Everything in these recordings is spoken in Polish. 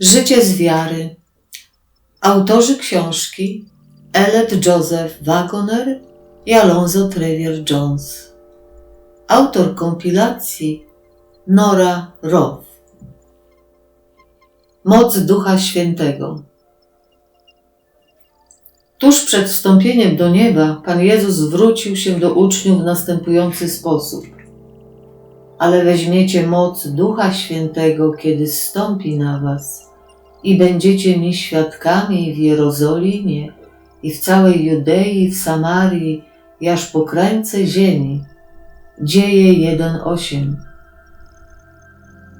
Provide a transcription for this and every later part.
Życie z wiary. Autorzy książki Ellet Joseph Wagoner i Alonzo Trevier Jones. Autor kompilacji Nora Roth. Moc Ducha Świętego. Tuż przed wstąpieniem do nieba Pan Jezus zwrócił się do uczniów w następujący sposób. Ale weźmiecie moc Ducha Świętego, kiedy stąpi na was i będziecie mi świadkami w Jerozolimie i w całej Judei, w Samarii aż po krańce ziemi. Dzieje 1.8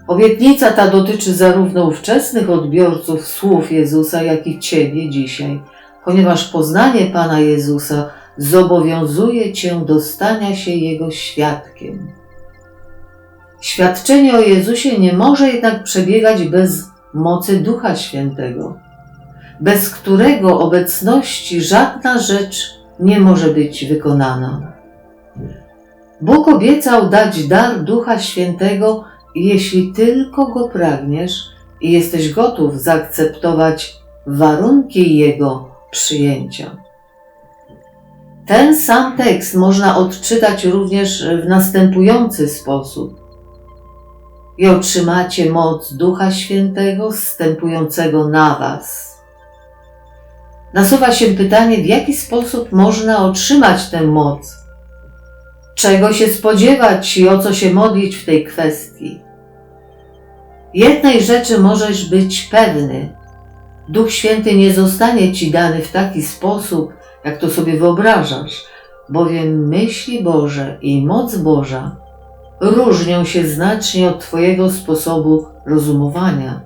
Obietnica ta dotyczy zarówno ówczesnych odbiorców słów Jezusa, jak i Ciebie dzisiaj, ponieważ poznanie Pana Jezusa zobowiązuje Cię do stania się Jego świadkiem. Świadczenie o Jezusie nie może jednak przebiegać bez mocy Ducha Świętego, bez którego obecności żadna rzecz nie może być wykonana. Bóg obiecał dać dar Ducha Świętego, jeśli tylko go pragniesz i jesteś gotów zaakceptować warunki Jego przyjęcia. Ten sam tekst można odczytać również w następujący sposób. I otrzymacie moc Ducha Świętego zstępującego na Was. Nasuwa się pytanie, w jaki sposób można otrzymać tę moc? Czego się spodziewać i o co się modlić w tej kwestii? Jednej rzeczy możesz być pewny. Duch Święty nie zostanie Ci dany w taki sposób, jak to sobie wyobrażasz, bowiem myśli Boże i moc Boża różnią się znacznie od Twojego sposobu rozumowania.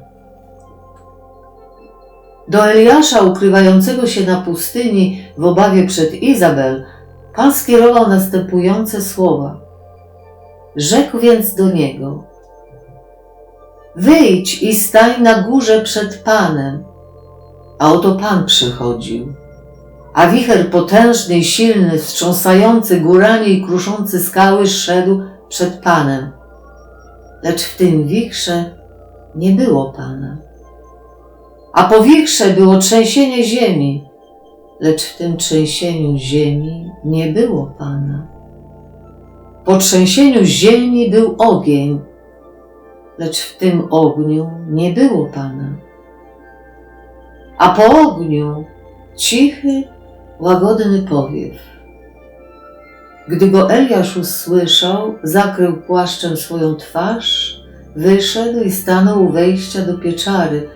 Do Eliasza ukrywającego się na pustyni w obawie przed Izabel, Pan skierował następujące słowa. Rzekł więc do niego: Wyjdź i stań na górze przed Panem. A oto Pan przychodził. A wicher potężny i silny, wstrząsający górami i kruszący skały, szedł przed Panem. Lecz w tym wichrze nie było Pana. A po wichrze było trzęsienie ziemi, lecz w tym trzęsieniu ziemi nie było Pana. Po trzęsieniu ziemi był ogień, lecz w tym ogniu nie było Pana. A po ogniu cichy, łagodny powiew. Gdy go Eliasz usłyszał, zakrył płaszczem swoją twarz, wyszedł i stanął u wejścia do pieczary,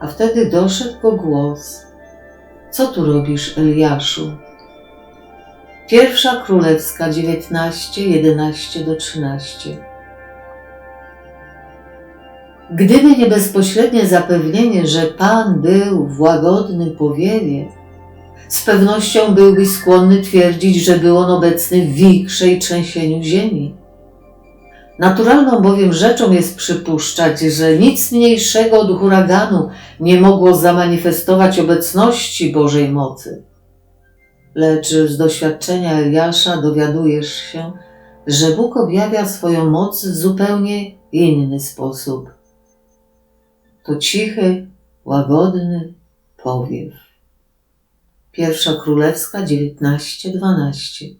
a wtedy doszedł go głos. Co tu robisz, Eliaszu? Pierwsza Królewska 19, 11 do 13. Gdyby nie bezpośrednie zapewnienie, że Pan był w łagodnym powiewie, z pewnością byłbyś skłonny twierdzić, że był on obecny w wichrze i trzęsieniu ziemi. Naturalną bowiem rzeczą jest przypuszczać, że nic mniejszego od huraganu nie mogło zamanifestować obecności Bożej mocy. Lecz z doświadczenia Eliasza dowiadujesz się, że Bóg objawia swoją moc w zupełnie inny sposób. To cichy, łagodny powiew. Pierwsza Królewska 19:12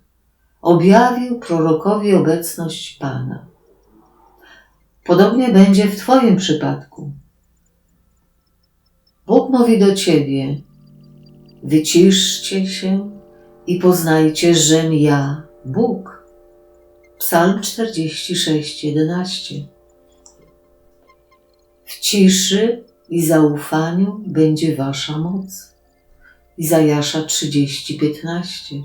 Objawił prorokowi obecność Pana. Podobnie będzie w Twoim przypadku. Bóg mówi do Ciebie: Wyciszcie się i poznajcie, żem ja, Bóg. Psalm 46, 11. W ciszy i zaufaniu będzie Wasza moc. Izajasza 30, 15.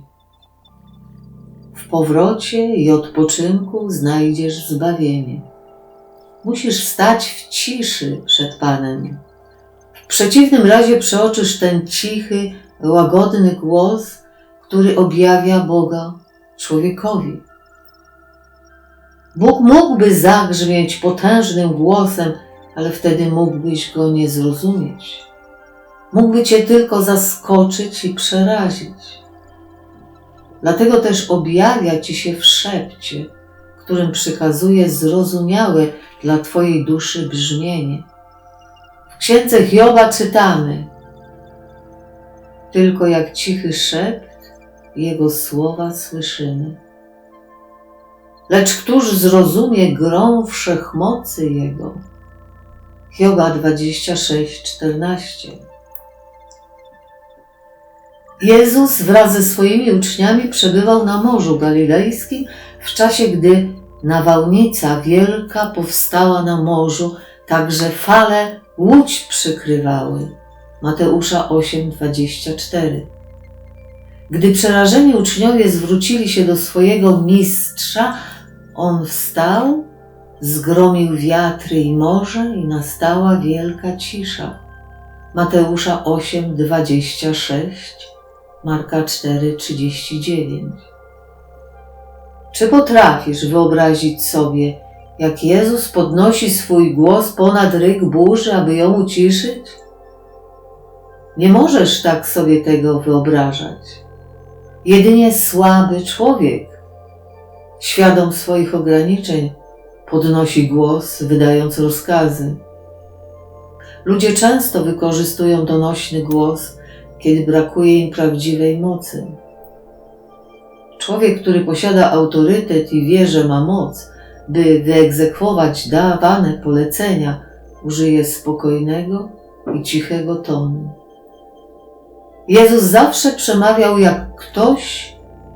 W powrocie i odpoczynku znajdziesz zbawienie. Musisz stać w ciszy przed Panem. W przeciwnym razie przeoczysz ten cichy, łagodny głos, który objawia Boga człowiekowi. Bóg mógłby zagrzmieć potężnym głosem, ale wtedy mógłbyś go nie zrozumieć. Mógłby cię tylko zaskoczyć i przerazić. Dlatego też objawia ci się w szepcie, którym przykazuje zrozumiałe dla Twojej duszy brzmienie, w księdze Hioba czytamy: Tylko jak cichy szept jego słowa słyszymy. Lecz któż zrozumie grą wszechmocy jego? Hioba 26:14. Jezus wraz ze swoimi uczniami przebywał na Morzu Galilejskim w czasie, gdy nawałnica wielka powstała na morzu, także fale łódź przykrywały. Mateusza 8:24. Gdy przerażeni uczniowie zwrócili się do swojego mistrza, on wstał, zgromił wiatry i morze i nastała wielka cisza. Mateusza 8:26 Marka 4:39. Czy potrafisz wyobrazić sobie, jak Jezus podnosi swój głos ponad ryk burzy, aby ją uciszyć? Nie możesz tak sobie tego wyobrażać. Jedynie słaby człowiek, świadom swoich ograniczeń, podnosi głos, wydając rozkazy. Ludzie często wykorzystują donośny głos, kiedy brakuje im prawdziwej mocy. Człowiek, który posiada autorytet i wie, że ma moc, by wyegzekwować dawane polecenia, użyje spokojnego i cichego tonu. Jezus zawsze przemawiał jak ktoś,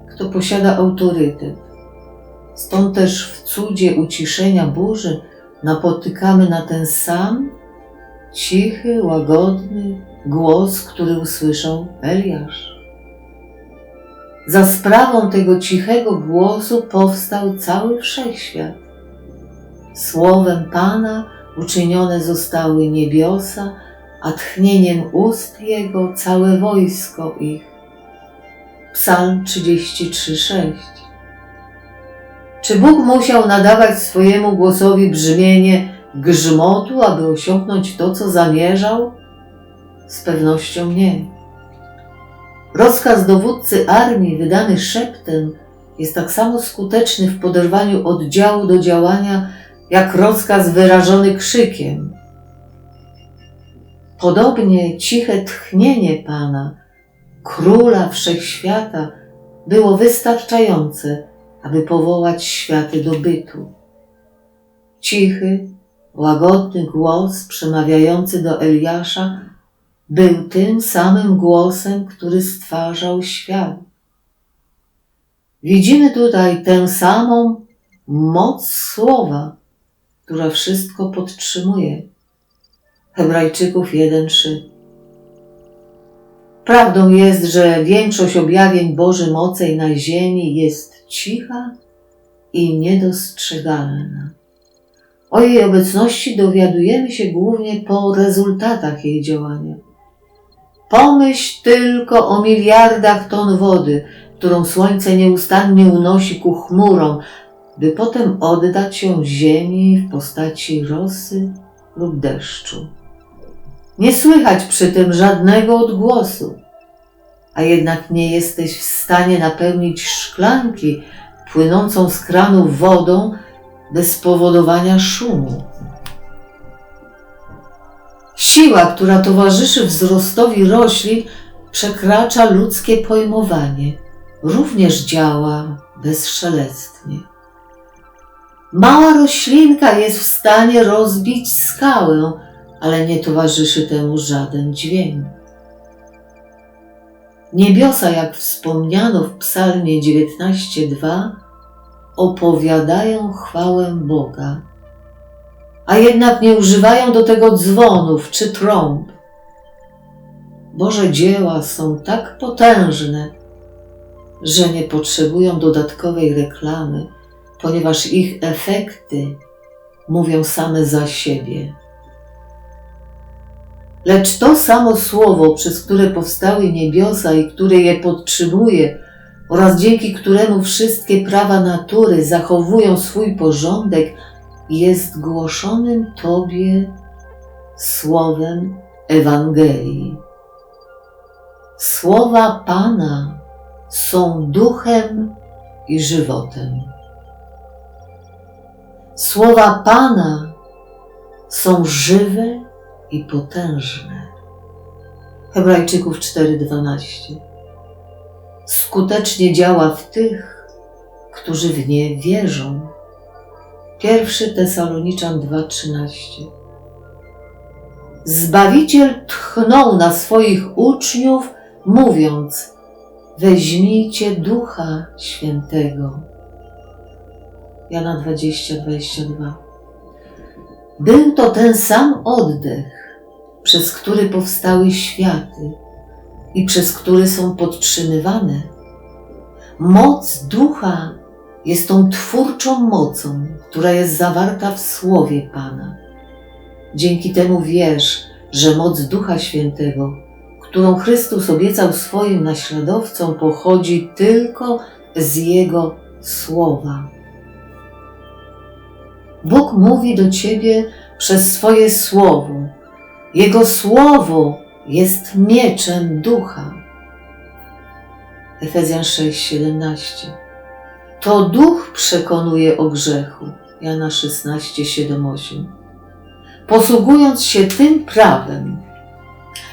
kto posiada autorytet. Stąd też w cudzie uciszenia burzy napotykamy na ten sam cichy, łagodny głos, który usłyszał Eliasz. Za sprawą tego cichego głosu powstał cały wszechświat. Słowem Pana uczynione zostały niebiosa, a tchnieniem ust Jego całe wojsko ich. Psalm 33:6 Czy Bóg musiał nadawać swojemu głosowi brzmienie grzmotu, aby osiągnąć to, co zamierzał? Z pewnością nie. Rozkaz dowódcy armii wydany szeptem jest tak samo skuteczny w poderwaniu oddziału do działania, jak rozkaz wyrażony krzykiem. Podobnie ciche tchnienie Pana, Króla Wszechświata, było wystarczające, aby powołać światy do bytu. Cichy, łagodny głos przemawiający do Eliasza był tym samym głosem, który stwarzał świat. Widzimy tutaj tę samą moc słowa, która wszystko podtrzymuje. Hebrajczyków 1:3. Prawdą jest, że większość objawień Bożej mocy na ziemi jest cicha i niedostrzegalna. O jej obecności dowiadujemy się głównie po rezultatach jej działania. Pomyśl tylko o miliardach ton wody, którą słońce nieustannie unosi ku chmurom, by potem oddać ją ziemi w postaci rosy lub deszczu. Nie słychać przy tym żadnego odgłosu, a jednak nie jesteś w stanie napełnić szklanki płynącą z kranu wodą bez spowodowania szumu. Siła, która towarzyszy wzrostowi roślin, przekracza ludzkie pojmowanie, również działa bezszelestnie. Mała roślinka jest w stanie rozbić skałę, ale nie towarzyszy temu żaden dźwięk. Niebiosa, jak wspomniano w Psalmie 19:2, opowiadają chwałę Boga a jednak nie używają do tego dzwonów czy trąb. Boże dzieła są tak potężne, że nie potrzebują dodatkowej reklamy, ponieważ ich efekty mówią same za siebie. Lecz to samo słowo, przez które powstały niebiosa i które je podtrzymuje, oraz dzięki któremu wszystkie prawa natury zachowują swój porządek, jest głoszonym Tobie słowem Ewangelii. Słowa Pana są duchem i żywotem. Słowa Pana są żywe i potężne. Hebrajczyków 4:12 Skutecznie działa w tych, którzy w nie wierzą. Pierwszy Tesaloniczan 2:13 Zbawiciel tchnął na swoich uczniów, mówiąc: Weźmijcie Ducha Świętego. Jana 20:22 Był to ten sam oddech, przez który powstały światy i przez który są podtrzymywane. Moc Ducha jest tą twórczą mocą, która jest zawarta w Słowie Pana. Dzięki temu wiesz, że moc Ducha Świętego, którą Chrystus obiecał swoim naśladowcom, pochodzi tylko z Jego Słowa. Bóg mówi do Ciebie przez swoje Słowo. Jego Słowo jest mieczem Ducha. Efezjan 6:17 To Duch przekonuje o grzechu. Jana 16, 7, 8. Posługując się tym prawem,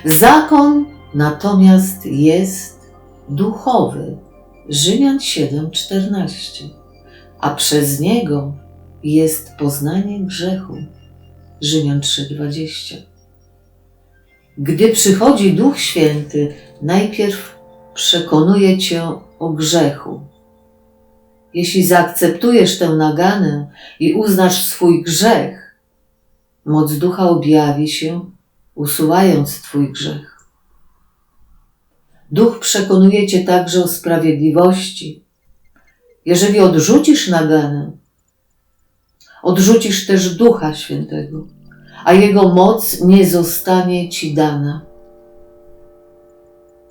zakon natomiast jest duchowy. Rzymian 7, 14. A przez niego jest poznanie grzechu. Rzymian 3, 20. Gdy przychodzi Duch Święty, najpierw przekonuje cię o grzechu. Jeśli zaakceptujesz tę naganę i uznasz swój grzech, moc ducha objawi się, usuwając twój grzech. Duch przekonuje cię także o sprawiedliwości. Jeżeli odrzucisz naganę, odrzucisz też Ducha Świętego, a Jego moc nie zostanie ci dana.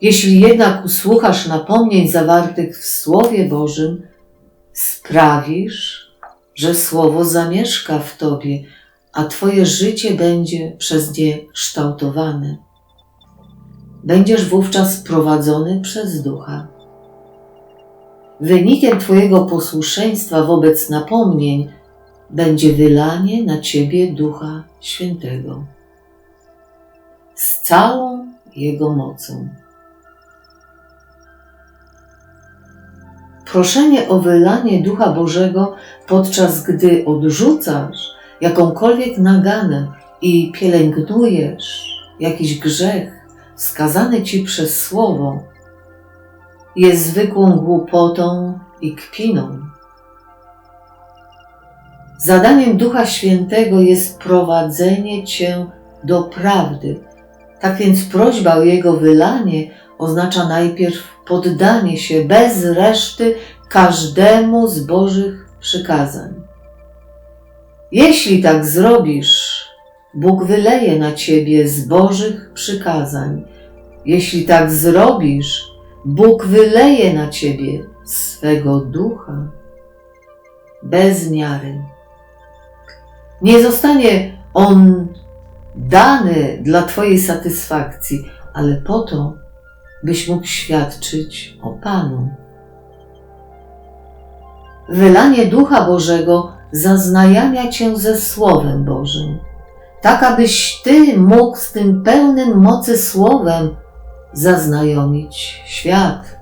Jeśli jednak usłuchasz napomnień zawartych w Słowie Bożym, sprawisz, że Słowo zamieszka w Tobie, a Twoje życie będzie przez nie kształtowane. Będziesz wówczas prowadzony przez Ducha. Wynikiem Twojego posłuszeństwa wobec napomnień będzie wylanie na Ciebie Ducha Świętego z całą Jego mocą. Proszenie o wylanie Ducha Bożego, podczas gdy odrzucasz jakąkolwiek naganę i pielęgnujesz jakiś grzech skazany ci przez słowo, jest zwykłą głupotą i kpiną. Zadaniem Ducha Świętego jest prowadzenie cię do prawdy. Tak więc prośba o jego wylanie oznacza najpierw poddanie się bez reszty każdemu z Bożych przykazań. Jeśli tak zrobisz, Bóg wyleje na ciebie z Bożych przykazań. Jeśli tak zrobisz, Bóg wyleje na ciebie swego ducha bez miary. Nie zostanie on dany dla Twojej satysfakcji, ale po to, byś mógł świadczyć o Panu. Wylanie Ducha Bożego zaznajamia Cię ze Słowem Bożym, tak abyś Ty mógł z tym pełnym mocy Słowem zaznajomić świat.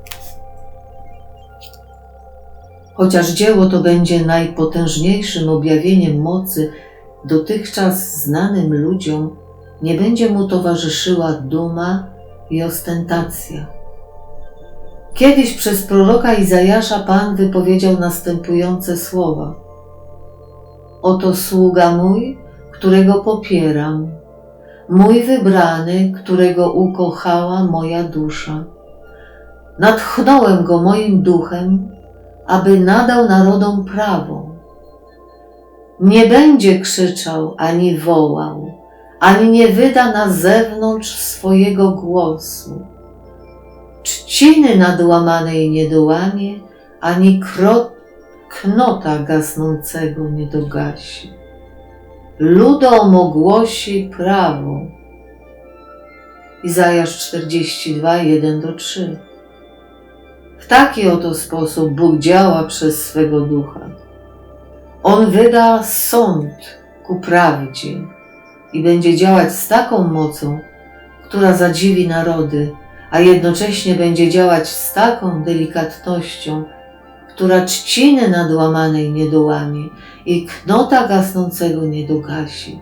Chociaż dzieło to będzie najpotężniejszym objawieniem mocy dotychczas znanym ludziom, nie będzie mu towarzyszyła duma i ostentacja. Kiedyś przez proroka Izajasza Pan wypowiedział następujące słowa: Oto sługa mój, którego popieram, mój wybrany, którego ukochała moja dusza. Natchnąłem go moim duchem, aby nadał narodom prawo. Nie będzie krzyczał ani wołał, ani nie wyda na zewnątrz swojego głosu. Czciny nad łamanej nie dołamie, ani knota gasnącego nie dogasi. Ludom ogłosi prawo. Izajasz 42, 1-3 w taki oto sposób Bóg działa przez swego ducha. On wyda sąd ku prawdzie i będzie działać z taką mocą, która zadziwi narody, a jednocześnie będzie działać z taką delikatnością, która trzciny nadłamanej nie dołamie i knota gasnącego nie dogasi.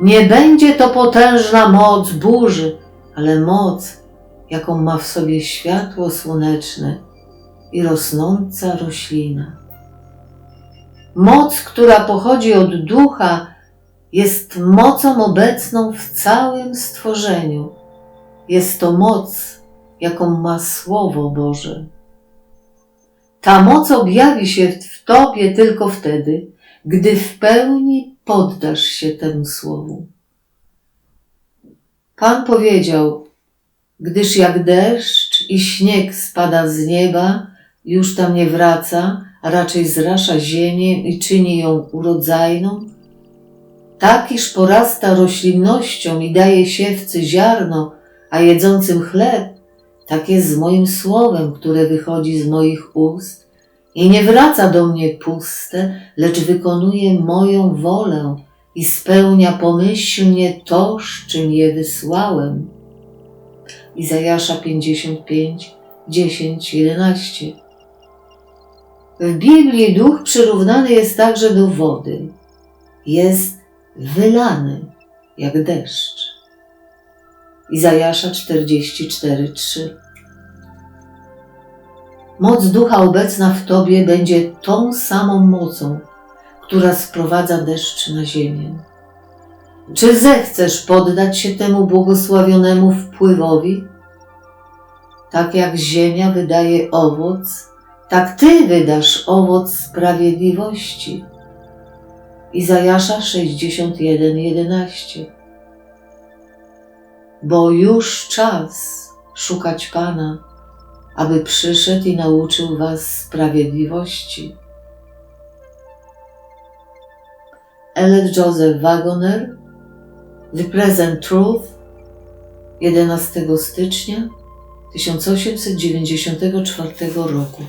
Nie będzie to potężna moc burzy, ale moc, jaką ma w sobie światło słoneczne i rosnąca roślina. Moc, która pochodzi od ducha, jest mocą obecną w całym stworzeniu. Jest to moc, jaką ma Słowo Boże. Ta moc objawi się w Tobie tylko wtedy, gdy w pełni poddasz się temu Słowu. Pan powiedział, gdyż jak deszcz i śnieg spada z nieba, już tam nie wraca, a raczej zrasza ziemię i czyni ją urodzajną, tak iż porasta roślinnością i daje siewcy ziarno, a jedzącym chleb, tak jest z moim słowem, które wychodzi z moich ust i nie wraca do mnie puste, lecz wykonuje moją wolę i spełnia pomyślnie to, z czym je wysłałem. Izajasza 55, 10, 11 W Biblii duch przyrównany jest także do wody. Jest wylany jak deszcz. Izajasza 44:3 Moc ducha obecna w Tobie będzie tą samą mocą, która sprowadza deszcz na ziemię. Czy zechcesz poddać się temu błogosławionemu wpływowi? Tak jak ziemia wydaje owoc, tak Ty wydasz owoc sprawiedliwości. Izajasza 61:11 Bo już czas szukać Pana, aby przyszedł i nauczył Was sprawiedliwości. Ellet Joseph Wagoner The Present Truth 11 stycznia 1894 roku